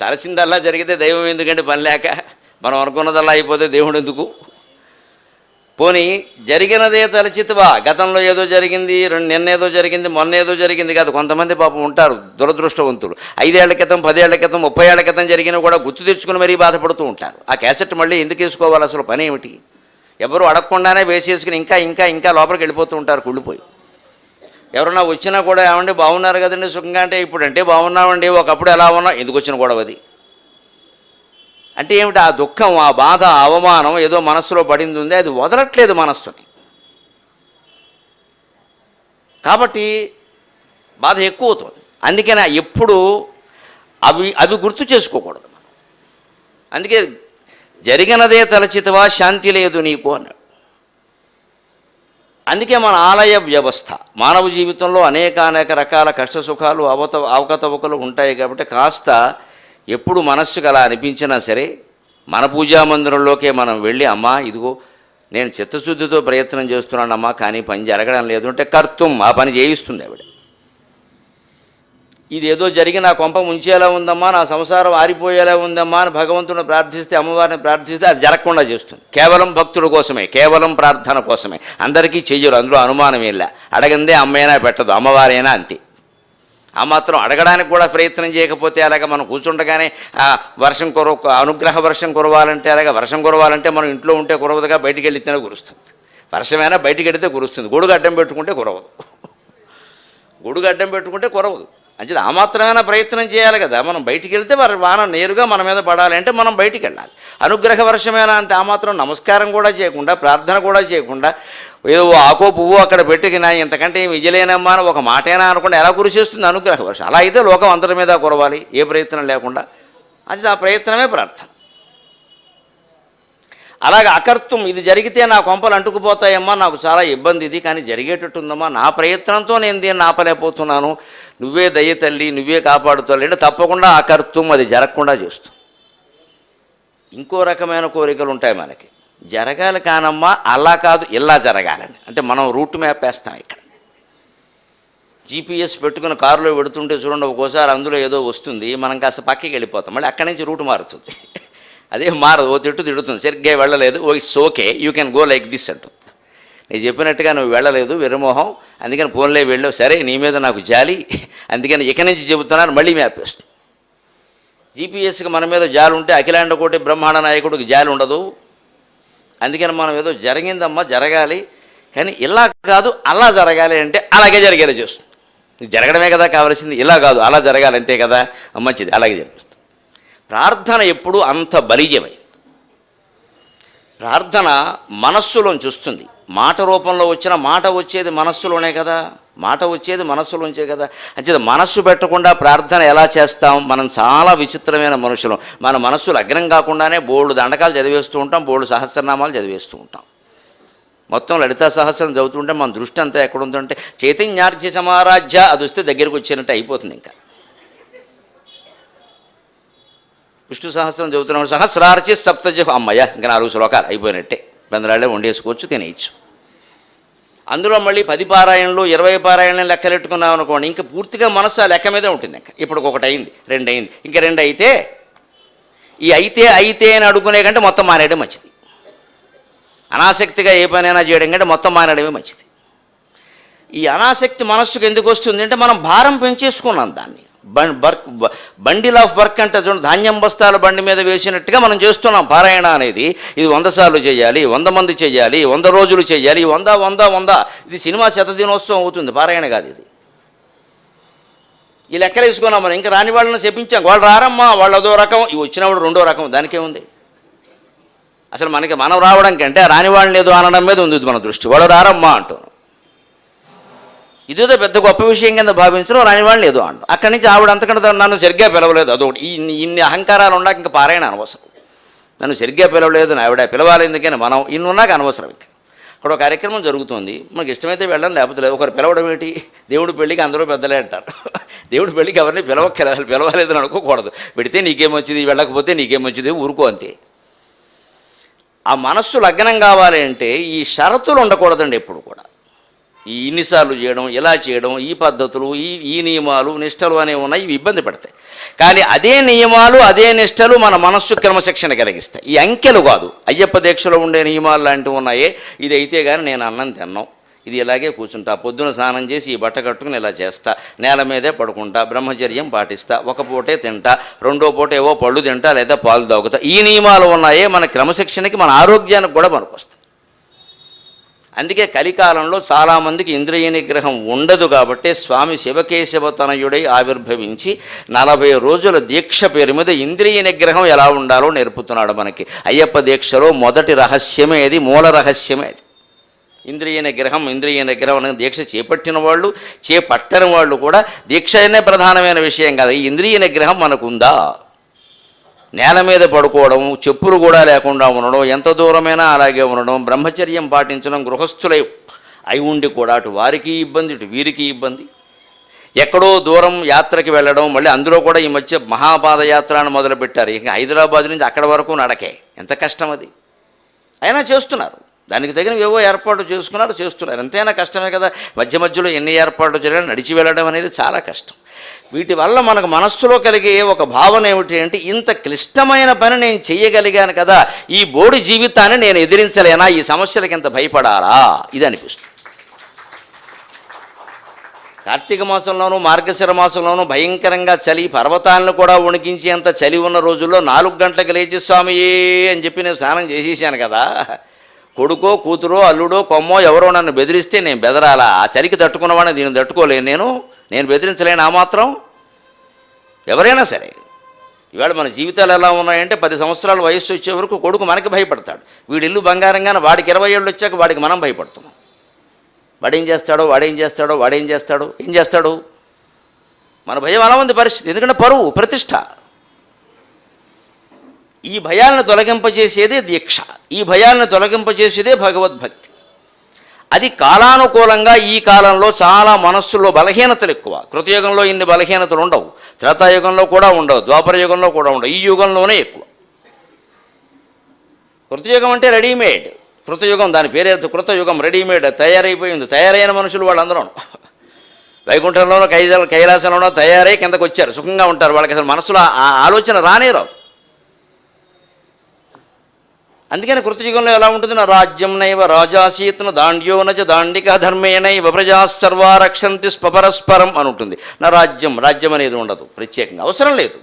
తలసిందల్లా జరిగితే దైవం ఎందుకంటే పని లేక మనం అనుకున్నదల్లా అయిపోతే దేవుడు ఎందుకు? పోనీ జరిగినదే తలచితవా? గతంలో ఏదో జరిగింది రెండు నిన్న ఏదో జరిగింది మొన్న ఏదో జరిగింది కాదు. కొంతమంది పాపం ఉంటారు దురదృష్టవంతులు. ఐదేళ్ళ క్రితం పదేళ్ళ క్రితం ముప్పై ఏళ్ళ క్రితం జరిగినా కూడా గుర్తు తెచ్చుకుని మరీ బాధపడుతూ ఉంటారు. ఆ క్యాసెట్ మళ్ళీ ఎందుకు వేసుకోవాలి అసలు పని ఏమిటి? ఎవరు అడగకుండానే వేసేసుకుని ఇంకా ఇంకా ఇంకా లోపలికి వెళ్ళిపోతూ ఉంటారు కుళ్ళిపోయి. ఎవరన్నా వచ్చినా కూడా ఏమండి బాగున్నారు కదండి సుఖంగా అంటే ఇప్పుడు అంటే బాగున్నామండి ఒకప్పుడు ఎలా ఉన్నా ఎందుకు వచ్చిన గొడవ అది? అంటే ఏమిటి ఆ దుఃఖం ఆ బాధ అవమానం ఏదో మనస్సులో పడింది ఉంది అది వదలట్లేదు మనస్సుని కాబట్టి బాధ ఎక్కువ అవుతుంది. అందుకని ఎప్పుడు అవి అవి గుర్తు చేసుకోకూడదు మనం. అందుకే జరిగినదే తలచితవా శాంతి లేదు నీకు అన్నాడు. అందుకే మన ఆలయ వ్యవస్థ మానవ జీవితంలో అనేక అనేక రకాల కష్ట సుఖాలు అవత అవకతవకలు ఉంటాయి కాబట్టి కాస్త ఎప్పుడు మనస్సుకు అలా అనిపించినా సరే మన పూజా మందిరంలోకే మనం వెళ్ళి అమ్మా ఇదిగో నేను చిత్తశుద్ధితో ప్రయత్నం చేస్తున్నానమ్మా కానీ పని జరగడం లేదు. అంటే కర్తుం ఆ పని చేయిస్తుంది ఆవిడ. ఇది ఏదో జరిగి నా కొంప ముంచేలా ఉందమ్మా నా సంసారం ఆరిపోయేలా ఉందమ్మా అని భగవంతుని ప్రార్థిస్తే అమ్మవారిని ప్రార్థిస్తే అది జరగకుండా చేస్తుంది. కేవలం భక్తుల కోసమే కేవలం ప్రార్థన కోసమే. అందరికీ చెయ్యరు అందులో అనుమానం ఇలా అడగందే అమ్మైనా పెట్టదు అమ్మవారైనా అంతే. ఆ మాత్రం అడగడానికి కూడా ప్రయత్నం చేయకపోతే అలాగ మనం కూర్చుండగానే వర్షం కుర అనుగ్రహ వర్షం కురవాలంటే అలాగే వర్షం కురవాలంటే మనం ఇంట్లో ఉంటే కురవదుగా బయటికి వెళ్తేనే కురుస్తుంది. వర్షమైనా బయటికి వెళితే కురుస్తుంది. గొడుగు అడ్డం పెట్టుకుంటే కురవదు. గొడుగు అడ్డం పెట్టుకుంటే కురవదు. అంటే ఆ మాత్రమైన ప్రయత్నం చేయాలి కదా. మనం బయటికి వెళ్తే వారి వాన నేరుగా మన మీద పడాలి అంటే మనం బయటికి వెళ్ళాలి. అనుగ్రహ వర్షమైనా అంతే ఆ మాత్రం నమస్కారం కూడా చేయకుండా ప్రార్థన కూడా చేయకుండా ఏదో ఆకో పువ్వు అక్కడ పెట్టిన ఇంతకంటే ఏం విజయలేనమ్మా అని ఒక మాటైనా అనుకుంటే ఎలా కురిసేస్తుంది అనుగ్రహ వర్షం? అలా అయితే లోకం అందరి మీద కురవాలి ఏ ప్రయత్నం లేకుండా. అది ఆ ప్రయత్నమే ప్రార్థన. అలాగే అకర్తం ఇది జరిగితే నా కొంపలు అంటుకుపోతాయమ్మా నాకు చాలా ఇబ్బంది ఇది కానీ జరిగేటట్టుందమ్మా నా ప్రయత్నంతో నేను దీన్ని ఆపలేకపోతున్నాను. నువ్వే దయ తల్లి నువ్వే కాపాడుతావు అంటే తప్పకుండా అకర్తం అది జరగకుండా చేస్తుంది ఇంకో రకమైన కోరికలు ఉంటాయి మనకి. జరగాలి కానమ్మా అలా కాదు ఇలా జరగాలని. అంటే మనం రూట్ మ్యాప్ వేస్తాం ఇక్కడ. జీపీఎస్ పెట్టుకుని కారులో పెడుతుంటే చూడండి ఒక్కోసారి అందులో ఏదో వస్తుంది మనం కాస్త పక్కకి వెళ్ళిపోతాం. మళ్ళీ అక్కడి నుంచి రూట్ మారుతుంది. అదే మారదు ఓ తిట్టు తిడుతుంది. సరిగ్గా వెళ్ళలేదు. ఓ it's okay. You can go like this అంటుంది నేను చెప్పినట్టుగా నువ్వు వెళ్ళలేదు విరమోహం అందుకని ఫోన్లే వెళ్ళావు. సరే నీ మీద నాకు జాలి. అందుకని ఇక నుంచి చెబుతున్నాను మళ్ళీ మ్యాపేస్తుంది జీపీఎస్కి మన మీద జాలి ఉంటే అఖిలాండ కోటి బ్రహ్మాండ నాయకుడికి జాలి ఉండదు. అందుకని మనం ఏదో జరిగిందమ్మా జరగాలి. కానీ ఇలా కాదు అలా జరగాలి అంటే అలాగే జరిగేలా చేస్తుంది. జరగడమే కదా కావాల్సింది. ఇలా కాదు అలా జరగాలి అంతే కదా? మంచిది. అలాగే జరిపిస్తుంది ప్రార్థన ఎప్పుడు అంత బలీయమై. ప్రార్థన మనస్సులోంచి వస్తుంది మాట రూపంలో వచ్చిన మాట వచ్చేది మనస్సులోనే కదా. మాట వచ్చేది మనస్సులోంచే కదా. అంచేది మనస్సు పెట్టకుండా ప్రార్థన ఎలా చేస్తాం? మనం చాలా విచిత్రమైన మనుషులం. మన మనస్సులు అగ్నం కాకుండానే బోర్డు దండకాలు చదివేస్తూ ఉంటాం బోర్డు సహస్రనామాలు చదివేస్తూ ఉంటాం. మొత్తం లలితా సహస్రం చదువుతుంటే మన దృష్టి అంతా ఎక్కడ ఉందంటే చైతన్యార్జ్య సమారాజ్య అది వస్తే దగ్గరికి వచ్చినట్టు అయిపోతుంది ఇంకా. విష్ణు సహస్రం చదువుతున్నాం సహస్రార్చి సప్తజ అమ్మయ్య. ఇంకా నాలుగు శ్లోకాలు అయిపోయినట్టే. పెందరాళ్ళే వండేసుకోవచ్చు తినేయచ్చు. అందులో మళ్ళీ పది పారాయణలు ఇరవై పారాయణలు లెక్కలెట్టుకున్నాం అనుకోండి ఇంకా పూర్తిగా మనసు ఆ లెక్క మీదే ఉంటుంది ఇంకా. ఇప్పుడు ఒకటి అయింది రెండు అయింది ఇంకా రెండు అయితే ఈ అయితే అయితే అని అడుగునే కంటే మొత్తం మానేయడం మంచిది. అనాసక్తిగా ఏ పనైనా చేయడం కంటే మొత్తం మానేయడమే మంచిది. ఈ అనాసక్తి మనస్సుకు ఎందుకు వస్తుంది అంటే మనం భారం పెంచేసుకున్నాం దాన్ని. వర్క్ బండిల్ ఆఫ్ వర్క్ అంటే చూడండి ధాన్యం బస్తాల బండి మీద వేసినట్టుగా మనం చేస్తున్నాం పారాయణ అనేది. ఇది వంద సార్లు చేయాలి వంద మంది చేయాలి వంద రోజులు చేయాలి వంద వంద వంద. ఇది సినిమా శతదినోత్సవం అవుతుంది పారాయణ కాదు ఇది. ఈ లెక్కలు వేసుకున్నాం మనం ఇంకా రాని వాళ్ళని చెప్పించాం వాళ్ళు రారమ్మా వాళ్ళు అదో రకం ఇవి వచ్చినప్పుడు రెండో రకం దానికే ఉంది. అసలు మనకి మనం రావడం కంటే రాని వాళ్ళని ఏదో అనడం మీద ఉంది మన దృష్టి. వాళ్ళు రారమ్మా అంటున్నాం. ఇదేదో పెద్ద గొప్ప విషయం కింద భావించడం రాని వాళ్ళని అంట అంటాం అక్కడి నుంచి ఆవిడ అంతకంటే నన్ను సరిగ్గా పిలవలేదు. అదొకటి ఇన్ని ఇన్ని అహంకారాలు ఉన్నాక ఇంకా పారాయణ అనవసరం. నన్ను సరిగ్గా పిలవలేదు నా ఆవిడ పిలవాలి ఎందుకని మనం ఇన్ని ఉన్నాక అనవసరం ఇంకా. అక్కడ ఒక కార్యక్రమం జరుగుతుంది. మనకి ఇష్టమైతే వెళ్ళడం లేకపోతే లేదు. ఒకరు పిలవడం ఏంటి? దేవుడి పెళ్ళికి అందరూ పెద్దలే అంటారు. దేవుడి పెళ్ళికి ఎవరిని పిలవక్కర్లేదు. అని అనుకోకూడదు. పెడితే నీకేమొచ్చింది వెళ్ళకపోతే నీకేమొచ్చింది ఊరుకో అంతే. ఆ మనస్సు లగ్నం కావాలి అంటే ఈ షరతులు ఉండకూడదండి ఎప్పుడు కూడా. ఈ ఇన్నిసార్లు చేయడం ఇలా చేయడం ఈ పద్ధతులు ఈ ఈ నియమాలు నిష్టలు అనేవి ఉన్నాయి ఇవి ఇబ్బంది పడతాయి. కానీ అదే నియమాలు అదే నిష్టలు మన మనస్సు క్రమశిక్షణ కలిగిస్తాయి. ఈ అంకెలు కాదు. అయ్యప్ప దీక్షలో ఉండే నియమాలు లాంటివి ఉన్నాయే. ఇది అయితే కానీ నేను అన్నం తిన్నాం. ఇది ఇలాగే కూర్చుంటా. పొద్దున స్నానం చేసి ఈ బట్ట కట్టుకుని ఇలా చేస్తా. నేల మీదే పడుకుంటా. బ్రహ్మచర్యం పాటిస్తా. ఒక పూటే తింటా. రెండో పూట ఏవో పళ్ళు తింటా లేదా పాలు తాగుతా. ఈ నియమాలు ఉన్నాయే మన క్రమశిక్షణకి మన ఆరోగ్యానికి కూడా పనికొస్తాయి. అందుకే కలికాలంలో చాలామందికి ఇంద్రియ నిగ్రహం ఉండదు కాబట్టి స్వామి శివకేశవ తనయుడై ఆవిర్భవించి నలభై రోజుల దీక్ష పేరు మీద ఇంద్రియ నిగ్రహం ఎలా ఉండాలో నేర్పుతున్నాడు మనకి. అయ్యప్ప దీక్షలో మొదటి రహస్యమే అది మూల రహస్యమే అది. ఇంద్రియ నిగ్రహం ఇంద్రియ నిగ్రహం అనే దీక్ష చేపట్టిన వాళ్ళు చేపట్టని వాళ్ళు కూడా దీక్ష అనే ప్రధానమైన విషయం కాదు. ఈ ఇంద్రియ నిగ్రహం మనకుందా? నేల మీద పడుకోవడం చెప్పులు కూడా లేకుండా ఉండడం ఎంత దూరమైనా అలాగే ఉండడం బ్రహ్మచర్యం పాటించడం గృహస్థులై అయి ఉండి కూడా అటు వారికి ఇబ్బంది ఇటు వీరికి ఇబ్బంది. ఎక్కడో దూరం యాత్రకి వెళ్ళడం మళ్ళీ అందులో కూడా ఈ మధ్య మహాపాదయాత్ర అని మొదలుపెట్టారు. ఇక హైదరాబాద్ నుంచి అక్కడ వరకు నడకే. ఎంత కష్టం అది? అయినా చేస్తున్నారు. దానికి తగిన ఏవో ఏర్పాట్లు చేసుకున్నారు చేస్తున్నారు. ఎంతైనా కష్టమే కదా. మధ్య మధ్యలో ఎన్ని ఏర్పాట్లు జరిగినా నడిచి వెళ్ళడం అనేది చాలా కష్టం. వీటి వల్ల మనకు మనస్సులో కలిగే ఒక భావన ఏమిటి అంటే ఇంత క్లిష్టమైన పని నేను చేయగలిగాను కదా ఈ బోడి జీవితాన్ని నేను ఎదిరించలేనా ఈ సమస్యలకి ఇంత భయపడాలా? ఇది అనిపిస్తుంది. కార్తీక మాసంలోనూ మార్గశిర మాసంలోనూ భయంకరంగా చలి పర్వతాలను కూడా వణికించేంత చలి ఉన్న రోజుల్లో నాలుగు గంటలకు లేచి స్వామియే అని చెప్పి నేను స్నానం చేసేసాను కదా. కొడుకో కూతురో అల్లుడో కొమ్మో ఎవరో నన్ను బెదిరిస్తే నేను బెదరాలా? ఆ చలికి తట్టుకున్నవాడిని దీన్ని తట్టుకోలేను. నేను నేను బెదిరించలేను ఆ మాత్రం ఎవరైనా సరే. ఇవాళ మన జీవితాలు ఎలా ఉన్నాయంటే పది సంవత్సరాల వయస్సు వచ్చే వరకు కొడుకు మనకి భయపడతాడు. వీడి ఇల్లు బంగారంగానే వాడికి ఇరవై ఏళ్ళు వచ్చాక వాడికి మనం భయపడుతున్నాం. వాడేం చేస్తాడో వాడేం చేస్తాడో వాడేం చేస్తాడో ఏం చేస్తాడు? మన భయం అలా ఉంది పరిస్థితి. ఎందుకంటే పరువు ప్రతిష్ట. ఈ భయాలను తొలగింపజేసేదే దీక్ష. ఈ భయాలను తొలగింపజేసేదే భగవద్భక్తి. అది కాలానుకూలంగా ఈ కాలంలో చాలా మనస్సులో బలహీనతలు ఎక్కువ. కృతయుగంలో ఇన్ని బలహీనతలు ఉండవు. త్రేతాయుగంలో కూడా ఉండవు. ద్వాపర యుగంలో కూడా ఉండవు. ఈ యుగంలోనే ఎక్కువ. కృతయుగం అంటే రెడీమేడ్. కృతయుగం దాని పేరే కృతయుగం రెడీమేడ్ తయారైపోయింది. తయారైన మనుషులు వాళ్ళందరూ. వైకుంఠంలోనో కైజ కైలాసంలోనో తయారై కిందకు వచ్చారు సుఖంగా ఉంటారు. వాళ్ళకి అసలు మనసులో ఆ ఆలోచన రానే రాదు. అందుకని కృతయుగంలో ఎలా ఉంటుంది? నా రాజ్యం నైవ రాజాసీతను దాండ్యో నచ దాండిక ధర్మేణైవ ప్రజా సర్వా రక్షంతి స్వపరస్పరం అని ఉంటుంది. నా రాజ్యం రాజ్యం అనేది ఉండదు. ప్రత్యేకంగా అవసరం లేదు.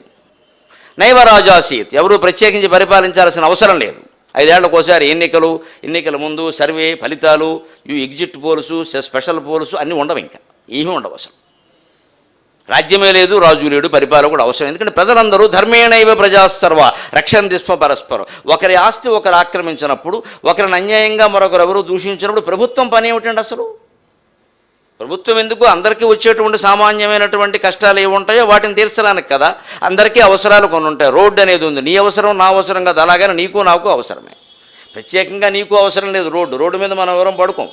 నైవ రాజాసీత్. ఎవరు ప్రత్యేకించి పరిపాలించాల్సిన అవసరం లేదు. ఐదేళ్ళకోసారి ఎన్నికలు ఎన్నికల ముందు సర్వే ఫలితాలు ఈ ఎగ్జిట్ పోల్సు స్పెషల్ పోల్సు అన్నీ ఉండవు ఇంకా. ఏమీ ఉండవు అసలు. రాజ్యమే లేదు రాజు లేడు పరిపాలన కూడా అవసరం. ఎందుకంటే ప్రజలందరూ ధర్మేణైవ ప్రజాసర్వ రక్షణ స్వ పరస్పరం. ఒకరి ఆస్తి ఒకరు ఆక్రమించినప్పుడు ఒకరిని అన్యాయంగా మరొకరు ఎవరు దూషించినప్పుడు ప్రభుత్వం పని ఏమిటండి అసలు? ప్రభుత్వం ఎందుకు అందరికీ వచ్చేటువంటి సామాన్యమైనటువంటి కష్టాలు ఏవి ఉంటాయో వాటిని తీర్చడానికి కదా. అందరికీ అవసరాలు కొన్ని ఉంటాయి. రోడ్డు అనేది ఉంది. నీ అవసరం నా అవసరం కదా. అలాగని నీకు నాకు అవసరమే. ప్రత్యేకంగా నీకు అవసరం లేదు రోడ్డు. రోడ్డు మీద మనం ఎవరం పడుకోం.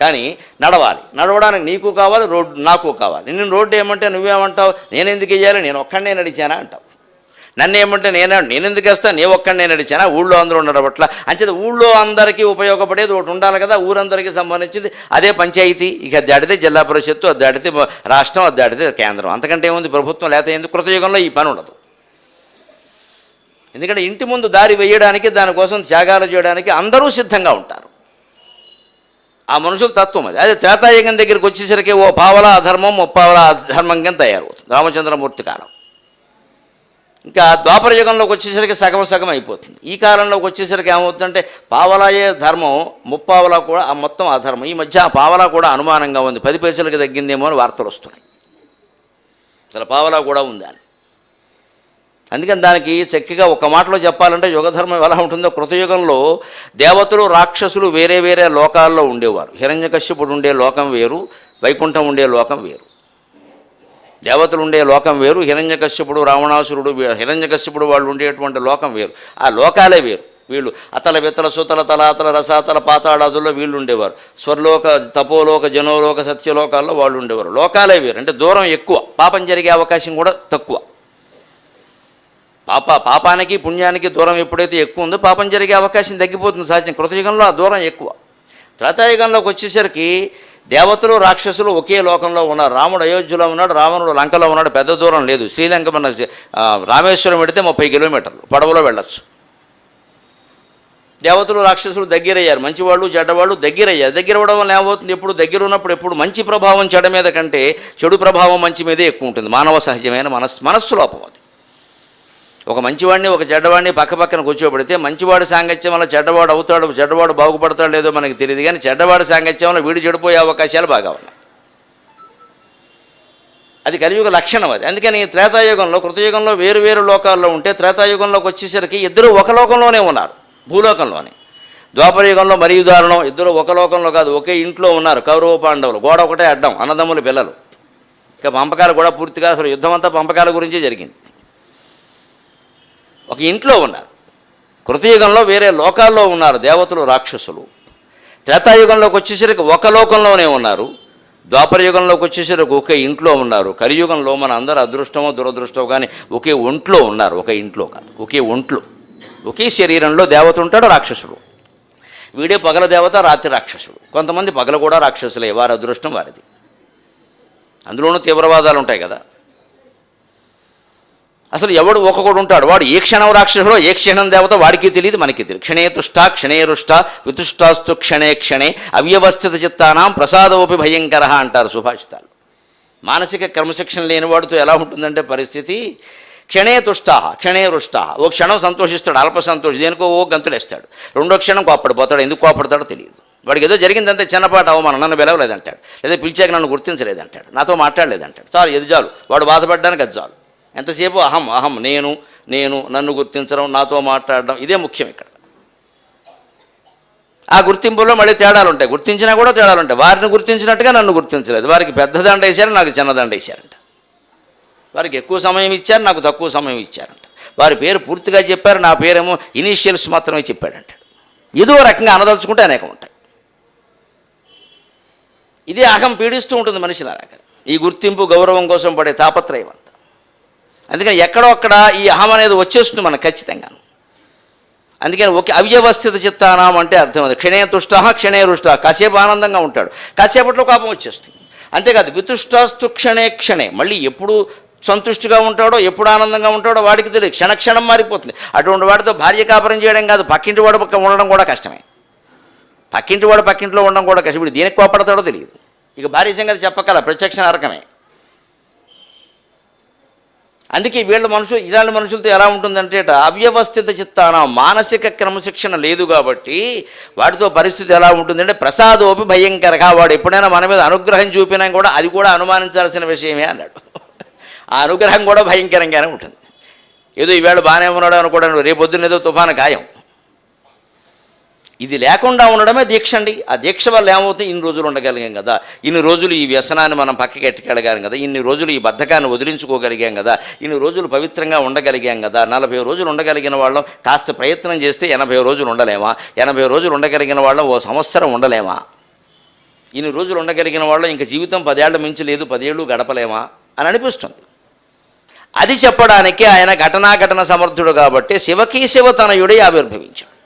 కానీ నడవాలి. నడవడానికి నీకు కావాలి రోడ్డు నాకు కావాలి. నేను రోడ్డు ఏమంటే నువ్వేమంటావు? నేను ఎందుకు ఇవ్వాలి నేను ఒక్కడనే నడిచానా అంటావు. నన్ను ఏమంటే నేనే నేను ఎందుకు వేస్తా? నీ ఒక్కడనే నడిచానా? ఊళ్ళో అందరూ ఉండడం పట్ల అంచేది ఊళ్ళో అందరికీ ఉపయోగపడేది ఒకటి ఉండాలి కదా ఊరందరికీ సంబంధించింది. అదే పంచాయతీ. ఇక దాడితే జిల్లా పరిషత్తు అది దాడితే రాష్ట్రం అది దాడితే కేంద్రం. అంతకంటే ఏముంది? ప్రభుత్వం లేకపోతే ఎందుకు? కృతయుగంలో ఈ పని ఉండదు. ఎందుకంటే ఇంటి ముందు దారి వేయడానికి దానికోసం త్యాగాలు చేయడానికి అందరూ సిద్ధంగా ఉంటారు. ఆ మనుషుల తత్వం అది. అదే త్రేతాయుగం దగ్గరికి వచ్చేసరికి ఓ పావలా అధర్మం ముప్పావలా అధర్మం కింద తయారవుతుంది. రామచంద్రమూర్తి కాలం. ఇంకా ద్వాపర యుగంలోకి వచ్చేసరికి సగం సగం అయిపోతుంది. ఈ కాలంలోకి వచ్చేసరికి ఏమవుతుందంటే పావలాయే ధర్మం ముప్పావలా కూడా ఆ మొత్తం అధర్మం ఈ మధ్య ఆ పావలా కూడా అనుమానంగా ఉంది. పది పైసలకి తగ్గిందేమో అని వార్తలు వస్తున్నాయి. అసలు పావలా కూడా ఉంది అని. అందుకని దానికి చక్కగా ఒక మాటలో చెప్పాలంటే యుగధర్మం ఎలా ఉంటుందో కృతయుగంలో దేవతలు రాక్షసులు వేరే వేరే లోకాల్లో ఉండేవారు. హిరణ్యకశ్యపుడు ఉండే లోకం వేరు వైకుంఠం ఉండే లోకం వేరు. దేవతలు ఉండే లోకం వేరు హిరణ్యకశ్యపుడు రావణాసురుడు వే- హిరణ్యకశ్యపుడు వాళ్ళు ఉండేటువంటి లోకం వేరు. ఆ లోకాలే వేరు. వీళ్ళు అతల వితల సుతల తలాతల రసాతల పాతాళాదుల్లో వీళ్ళు ఉండేవారు. స్వర్లోక తపోలోక జనోలోక సత్యలోకాల్లో వాళ్ళు ఉండేవారు. లోకాలే వేరు. అంటే దూరం ఎక్కువ. పాపం జరిగే అవకాశం కూడా తక్కువ. పాప పాపానికి పుణ్యానికి దూరం ఎప్పుడైతే ఎక్కువ ఉందో పాపం జరిగే అవకాశం తగ్గిపోతుంది సహజం కృతయుగంలో ఆ దూరం ఎక్కువ. త్రేతాయుగంలోకి వచ్చేసరికి దేవతలు రాక్షసులు ఒకే లోకంలో ఉన్నారు. రాముడు అయోధ్యలో ఉన్నాడు రావణుడు లంకలో ఉన్నాడు పెద్ద దూరం లేదు. శ్రీలంక మన రామేశ్వరం పెడితే ముప్పై కిలోమీటర్లు పడవలో వెళ్ళొచ్చు. దేవతలు రాక్షసులు దగ్గరయ్యారు. మంచివాళ్ళు చెడ్డవాళ్ళు దగ్గరయ్యారు. దగ్గర అవ్వడం వల్ల ఏమవుతుంది? ఎప్పుడు దగ్గర ఉన్నప్పుడు ఎప్పుడు మంచి ప్రభావం చెడ మీద కంటే చెడు ప్రభావం మంచి మీదే ఎక్కువ ఉంటుంది. మానవ సహజమైన మనస్ మనస్సు లోపం అది. ఒక మంచివాడిని ఒక చెడ్డవాడిని పక్క పక్కన కూర్చోబెడితే మంచివాడి సాంగత్యం వల్ల చెడ్డవాడు అవుతాడు చెడ్డవాడు బాగుపడతాడు లేదో మనకి తెలియదు. కానీ చెడ్డవాడి సాంగత్యం వల్ల వీడు చెడిపోయే అవకాశాలు బాగా ఉన్నాయి. అది కలియుగ లక్షణం అది. అందుకని త్రేతాయుగంలో కృతయుగంలో వేరు వేరు లోకాల్లో ఉంటే త్రేతాయుగంలోకి వచ్చేసరికి ఇద్దరు ఒక లోకంలోనే ఉన్నారు భూలోకంలోనే. ద్వాపరయుగంలో మరియు దారుణం ఇద్దరు ఒక లోకంలో కాదు ఒకే ఇంట్లో ఉన్నారు కౌరవ పాండవులు. గోడ ఒకటే అడ్డం అన్నదమ్ముల పిల్లలు. ఇక పంపకాలు కూడా పూర్తిగా అసలు యుద్ధం అంతా పంపకాల గురించే జరిగింది. ఒక ఇంట్లో ఉన్నారు. కృతయుగంలో వేరే లోకాల్లో ఉన్నారు దేవతలు రాక్షసులు. త్రేతాయుగంలోకి వచ్చేసరికి ఒక లోకంలోనే ఉన్నారు. ద్వాపరయుగంలోకి వచ్చేసరికి ఒకే ఇంట్లో ఉన్నారు. కలియుగంలో మన అందరూ అదృష్టమో దురదృష్టమో కానీ ఒకే ఒంట్లో ఉన్నారు. ఒక ఇంట్లో కాదు. ఒకే ఒంట్లో. ఒకే శరీరంలో దేవత ఉంటాడు రాక్షసుడు. వీడే పగల దేవత రాత్రి రాక్షసుడు. కొంతమంది పగల కూడా రాక్షసులే. వారి అదృష్టం వారిది. అందులోనూ తీవ్రవాదాలు ఉంటాయి కదా. అసలు ఎవడు ఒక్కొక్కడు ఉంటాడు. వాడు ఏ క్షణం రాక్షసుడో ఏ క్షణం దేవత వాడికి తెలియదు మనకి తెలియదు. క్షణే తుష్ట క్షణే రుష్ట వితుష్టాస్తు క్షణే క్షణే అవ్యవస్థిత చిత్తానాం ప్రసాదోపి భయంకర అంటారు సుభాషితాలు. మానసిక క్రమశిక్షణ లేని వాడితో ఎలా ఉంటుందంటే పరిస్థితి? క్షణే తుష్ట క్షణే రుష్ట. ఓ క్షణం సంతోషిస్తాడు అల్ప సంతోషి దేనికో ఓ గంతులేస్తాడు. రెండో క్షణం కోపడిపోతాడు ఎందుకు కోపడతాడో తెలియదు. వాడికి ఏదో జరిగిందంటే చిన్నపాటు అవమానం నన్ను పిలవలేదంటాడు. లేదా పిలిచాక నన్ను గుర్తించలేదంటాడు నాతో మాట్లాడలేదంటాడు. చాలు ఎది చాలు వాడు బాధపడడానికి అది చాలు. ఎంతసేపు అహం అహం నేను నేను నన్ను గుర్తించడం నాతో మాట్లాడడం ఇదే ముఖ్యం ఇక్కడ. ఆ గుర్తింపులో మళ్ళీ తేడాలు ఉంటాయి. గుర్తించినా కూడా తేడాలు ఉంటాయి. వారిని గుర్తించినట్టుగా నన్ను గుర్తించలేదు. వారికి పెద్ద దండ వేశారు నాకు చిన్న దండ వేశారంట. వారికి ఎక్కువ సమయం ఇచ్చారు నాకు తక్కువ సమయం ఇచ్చారంట. వారి పేరు పూర్తిగా చెప్పారు నా పేరేమో ఇనీషియల్స్ మాత్రమే చెప్పాడంట. ఏదో రకంగా అనదలుచుకుంటే అనేకం ఉంటాయి. ఇది అహం పీడిస్తూ ఉంటుంది మనిషిని అలాగా ఈ గుర్తింపు గౌరవం కోసం పడే తాపత్రయం అందుకని ఎక్కడొక్కడ ఈ అహం అనేది వచ్చేస్తుంది మనకు ఖచ్చితంగా. అందుకని ఒకే అవ్యవస్థిత చిత్తానం అంటే అర్థం అది. క్షణే తుష్ట క్షణే రుష్ట. కాసేపు ఆనందంగా ఉంటాడు. కాసేపట్లో కోపం వచ్చేస్తుంది. అంతేకాదు వితుష్టస్తు క్షణే క్షణే. మళ్ళీ ఎప్పుడు సంతుష్టిగా ఉంటాడో ఎప్పుడు ఆనందంగా ఉంటాడో వాడికి తెలియదు. క్షణక్షణం మారిపోతుంది. అటువంటి వాడితో భార్య కాపురం చేయడం కాదు. పక్కింటి వాడు పక్క ఉండడం కూడా కష్టమే. పక్కింటి వాడు పక్కింట్లో ఉండడం కూడా కష్టం. ఇప్పుడు దేనికి కోపడతాడో తెలియదు. ఇక భార్య సంగతి చెప్పగల ప్రత్యక్ష నరకమే. అందుకే వీళ్ళ మనుషులు ఇలాంటి మనుషులతో ఎలా ఉంటుందంటే అవ్యవస్థిత చిత్తాన మానసిక క్రమశిక్షణ లేదు కాబట్టి వాటితో పరిస్థితి ఎలా ఉంటుందంటే ప్రసాదోపి భయంకరగా వాడు ఎప్పుడైనా మన మీద అనుగ్రహం చూపినా కూడా అది కూడా అనుమానించాల్సిన విషయమే అన్నాడు. ఆ అనుగ్రహం కూడా భయంకరంగానే ఉంటుంది. ఏదో ఈవేళ బాగానే ఉన్నాడు అనుకోవడానికి రేపొద్దున ఏదో తుఫాను ఖాయం. ఇది లేకుండా ఉండడమే దీక్ష అండి. ఆ దీక్ష వల్ల ఏమవుతుంది? ఇన్ని రోజులు ఉండగలిగాం కదా. ఇన్ని రోజులు ఈ వ్యసనాన్ని మనం పక్కకి ఎట్టుకెళ్ళగాం కదా. ఇన్ని రోజులు ఈ బద్ధకాన్ని వదిలించుకోగలిగాం కదా. ఇన్ని రోజులు పవిత్రంగా ఉండగలిగాం కదా. నలభై రోజులు ఉండగలిగిన వాళ్ళం కాస్త ప్రయత్నం చేస్తే ఎనభై రోజులు ఉండలేమా? ఎనభై రోజులు ఉండగలిగిన వాళ్ళం ఓ సంవత్సరం ఉండలేమా? ఇన్ని రోజులు ఉండగలిగిన వాళ్ళం ఇంక జీవితం పదేళ్ళ మించి లేదు పదేళ్ళు గడపలేమా? అని అనిపిస్తుంది. అది చెప్పడానికి ఆయన ఘటనాఘటన సమర్థుడు కాబట్టి శివకేశవ తనయుడే ఆవిర్భవించాడు.